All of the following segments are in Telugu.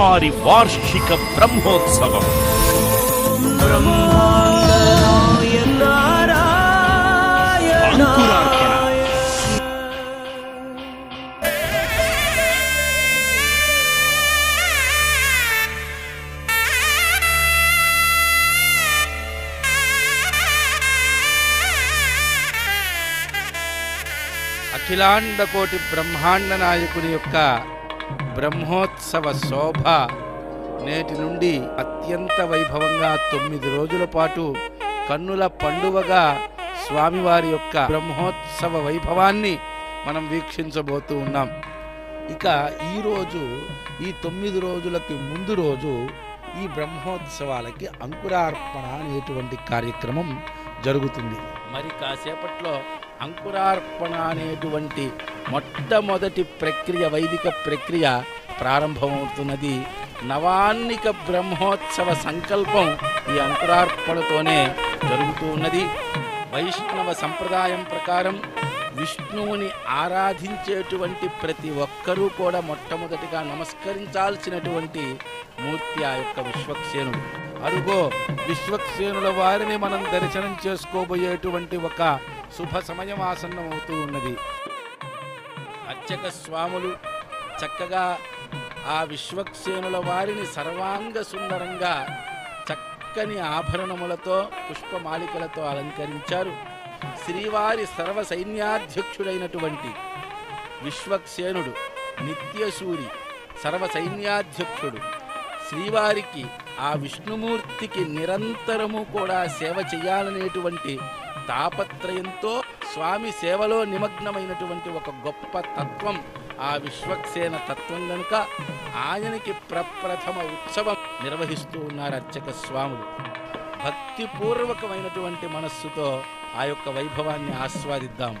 అమ్మవారి వార్షిక బ్రహ్మోత్సవం. అఖిలాండ కోటి బ్రహ్మాండ నాయకుని యొక్క బ్రహ్మోత్సవ శోభ నేటి నుండి అత్యంత వైభవంగా తొమ్మిది రోజుల పాటు కన్నుల పండువగా స్వామివారి యొక్క బ్రహ్మోత్సవ వైభవాన్ని మనం వీక్షించబోతూ ఉన్నాం. ఇక ఈరోజు ఈ తొమ్మిది రోజులకి ముందు రోజు ఈ బ్రహ్మోత్సవాలకి అంకురార్పణ అనేటువంటి కార్యక్రమం జరుగుతుంది. మరి కాసేపట్లో అంకురార్పణ అనేటువంటి మొట్టమొదటి ప్రక్రియ వైదిక ప్రక్రియ ప్రారంభమవుతున్నది. నవాన్నిక బ్రహ్మోత్సవ సంకల్పం ఈ అంకురార్పణతోనే జరుగుతూ ఉన్నది వైష్ణవ సంప్రదాయం ప్రకారం విష్ణువుని ఆరాధించేటువంటి ప్రతి ఒక్కరూ కూడా మొట్టమొదటిగా నమస్కరించాల్సినటువంటి మూర్తి ఆ యొక్క విశ్వక్సేనుడు. అరుగో విశ్వక్సేనుల వారిని మనం దర్శనం చేసుకోబోయేటువంటి ఒక శుభ సమయం ఆసన్నం అవుతూ ఉన్నది. అర్చక స్వాములు చక్కగా ఆ విశ్వక్సేనుల వారిని సర్వాంగ సుందరంగా చక్కని ఆభరణములతో పుష్పమాలికలతో అలంకరించారు. శ్రీవారి సర్వ సైన్యాధ్యక్షుడైనటువంటి విశ్వక్సేనుడు నిత్యసూరి సర్వ సైన్యాధ్యక్షుడు శ్రీవారికి ఆ విష్ణుమూర్తికి నిరంతరము కూడా సేవ చేయాలనేటువంటి తాపత్రయంతో స్వామి సేవలో నిమగ్నమైనటువంటి ఒక గొప్ప తత్వం ఆ విశ్వక్సేన తత్వం గనుక ఆయనకి ప్రప్రథమ ఉత్సవం నిర్వహిస్తూ ఉన్నారు అర్చక స్వాములు. భక్తిపూర్వకమైనటువంటి మనస్సుతో ఆ యొక్క వైభవాన్ని ఆస్వాదిద్దాం.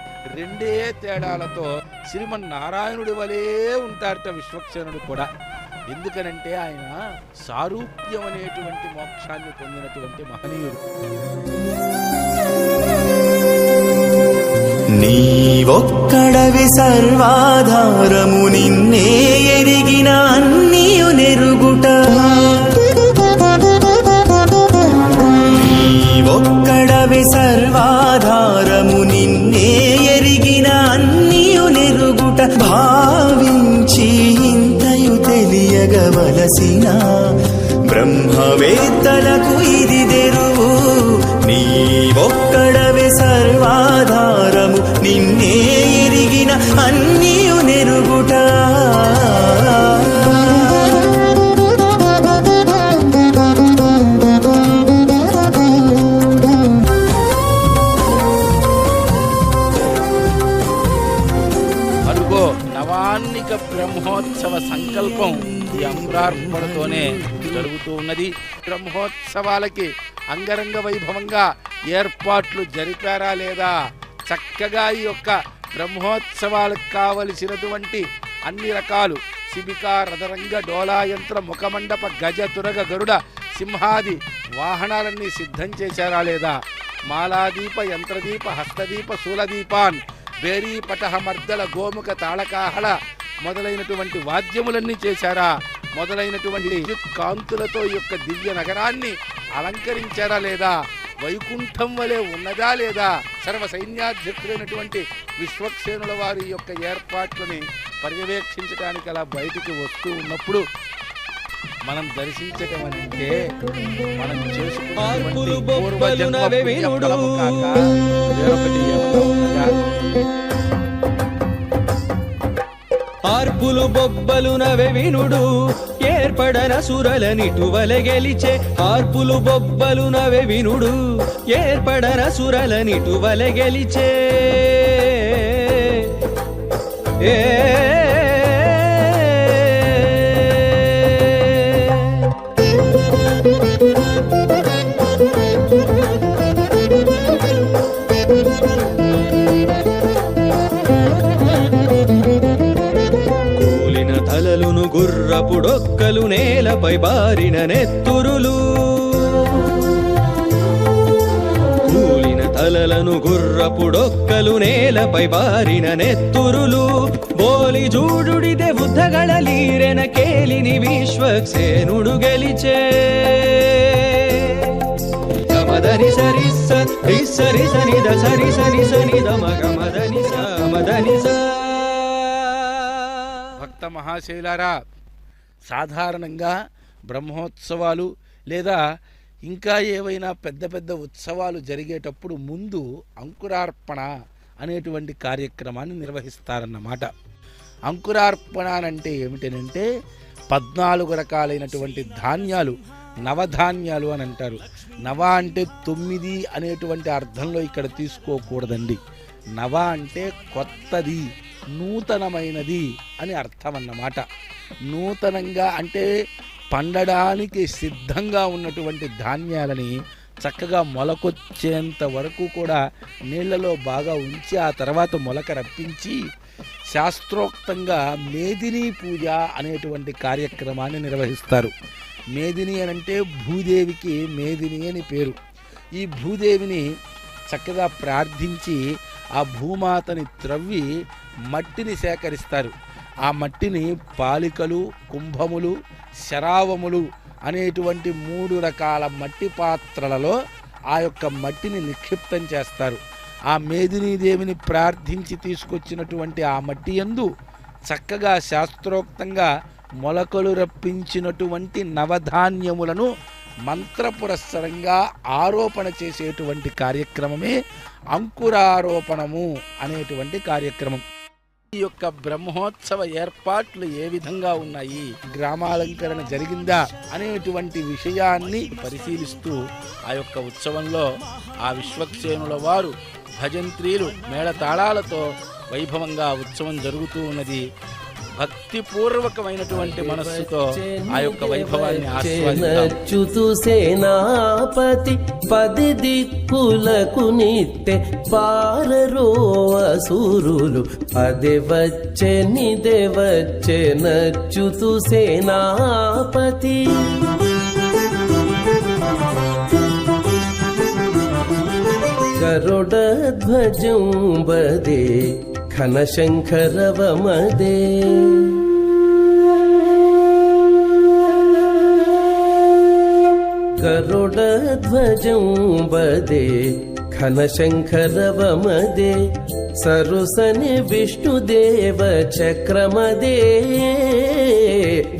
రెండే తేడాలతో శ్రీమన్నారాయణుడి వలే ఉంటారట విశ్వక్సేనుడు కూడా. ఎందుకనంటే ఆయన సారూప్యం అనేటువంటి మోక్షాన్ని పొందినటువంటి మహనీయుడు. నీవొక్కడవి సర్వాధారము నిన్నే బ్రహ్మవేత్తలకు ఇది తెరువు ఒక్కడవే సర్వాధారము నిన్నే ఎరిగిన అన్నియు నెరుగుట. నవాన్నిక బ్రహ్మోత్సవ సంకల్పం ఈ అంకురార్పణతోనే జరుగుతూ ఉన్నది. బ్రహ్మోత్సవాలకి అంగరంగ వైభవంగా ఏర్పాట్లు జరిపారా లేదా? చక్కగా ఈ యొక్క బ్రహ్మోత్సవాలకు కావలసినటువంటి అన్ని రకాలు శిబిక రథరంగ డోలాయంత్ర ముఖమండప గజ తురగ గరుడ సింహాది వాహనాలన్నీ సిద్ధం చేశారా లేదా? మాలాదీప యంత్రదీప హస్తదీప శూలదీపాన్ బేరీ పటహ మర్దల గోముఖ తాళకాహళ మొదలైనటువంటి వాద్యములన్నీ చేశారా? మొదలైనటువంటి విద్యుత్ కాంతులతో ఈ యొక్క దివ్య నగరాన్ని అలంకరించారా లేదా వైకుంఠం వలె ఉన్నదా లేదా సర్వ సైన్యాధ్యక్షుడైనటువంటి విశ్వక్సేనుల వారి యొక్క ఏర్పాట్లని పర్యవేక్షించడానికి అలా బయటికి వస్తూ ఉన్నప్పుడు మనం దర్శించటం అంటే మనం చేసుకున్నటువంటి పూర్వజన్మ. పుణ్యఫలము కాక వేరొకటి ఉన్నదా? బొబ్బలు నవె వినుడు ఏర్పడన సురలనిటువల గెలిచే. ఆర్పులు బొబ్బలు నవెవినుడు ఏర్పడన సురలనిటువల గెలిచే. ఏ అప్పుడొక్కలు నేలపై బారిన నెత్తురులు. కూలిన తలలను గుర్రపుడొక్కలు నేలపై బారిన నెత్తురులు. బోలి జూడుడిదే బుద్ధగళలీరెన కేలిని విశ్వక్సేనుడు గెలిచే. మదని సరి సరి సరి సని ద సరి సని సని ద మగ భక్త మహాశైలారా సాధారణంగా బ్రహ్మోత్సవాలు లేదా ఇంకా ఏవైనా పెద్ద పెద్ద ఉత్సవాలు జరిగేటప్పుడు ముందు అంకురార్పణ అనేటువంటి కార్యక్రమాన్ని నిర్వహిస్తారన్నమాట. అంకురార్పణ అంటే ఏమిటనంటే పద్నాలుగు రకాలైనటువంటి ధాన్యాలు నవధాన్యాలు అని అంటారు. నవ అంటే తొమ్మిది అనేటువంటి అర్థంలో ఇక్కడ తీసుకోకూడదండి. నవ అంటే కొత్తది నూతనమైనది అని అర్థం అన్నమాట నూతనంగా అంటే పండడానికి సిద్ధంగా ఉన్నటువంటి ధాన్యాలని చక్కగా మొలకొచ్చేంత వరకు కూడా నీళ్ళలో బాగా ఉంచి ఆ తర్వాత మొలక రప్పించి శాస్త్రోక్తంగా మేదిని పూజ అనేటువంటి కార్యక్రమాన్ని నిర్వహిస్తారు. మేదిని అని అంటే భూదేవికి మేదిని అని పేరు. ఈ భూదేవిని చక్కగా ప్రార్థించి ఆ భూమాతని త్రవ్వి మట్టిని సేకరిస్తారు. ఆ మట్టిని పాలికలు కుంభములు శరావములు అనేటువంటి మూడు రకాల మట్టి పాత్రలలో ఆ యొక్క మట్టిని నిక్షిప్తం చేస్తారు. ఆ మేదినీదేవిని ప్రార్థించి తీసుకొచ్చినటువంటి ఆ మట్టి యందు చక్కగా శాస్త్రోక్తంగా మొలకలు రప్పించినటువంటి నవధాన్యములను మంత్రపురస్సరంగా ఆరోపణ చేసేటువంటి కార్యక్రమమే అంకురారోపణము అనేటువంటి కార్యక్రమం. ఈ యొక్క బ్రహ్మోత్సవ ఏర్పాట్లు ఏ విధంగా ఉన్నాయి? గ్రామాలంకరణ జరిగిందా? అనేటువంటి విషయాన్ని పరిశీలిస్తూ ఆ యొక్క ఉత్సవంలో ఆ విశ్వక్సేనుల వారు భజంత్రీలు మేళతాళాలతో వైభవంగా ఉత్సవం జరుగుతూ ఉన్నది. భక్తిపూర్వకమైనటువంటి మనస్సుతో ఆ యొక్క వైభవాన్ని ఆస్వాదిద్దాం. నచ్చుతు సేనాపతి పది దిక్కులకు నిత్తె పారరో అసురులు అదే వచ్చే నిదే వచ్చే నచ్చుతు సేనాపతి. గరుడ ధ్వజం వదే ఘనశంకరవమదే గరుడధ్వజం వదే ఘనశంకరవమదే సరుసని విష్ణుదేవ చక్రమదే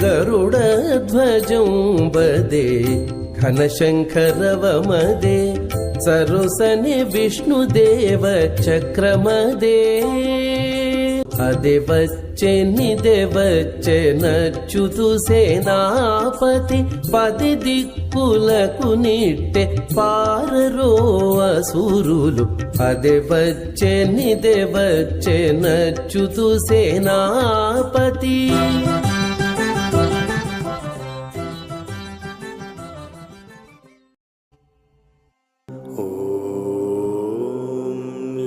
గరుడధ్వజం వదే ఘనశంకరవమదే సరుసని విష్ణుదేవ చక్రమదే. అదే వచ్చే నిదే వచ్చే నచ్చుతు సేనాపతి పది దిక్కులకు నిట్టే పారరో అసురులు. అదే వచ్చే నిదే వచ్చే నచ్చుతు సేనాపతి.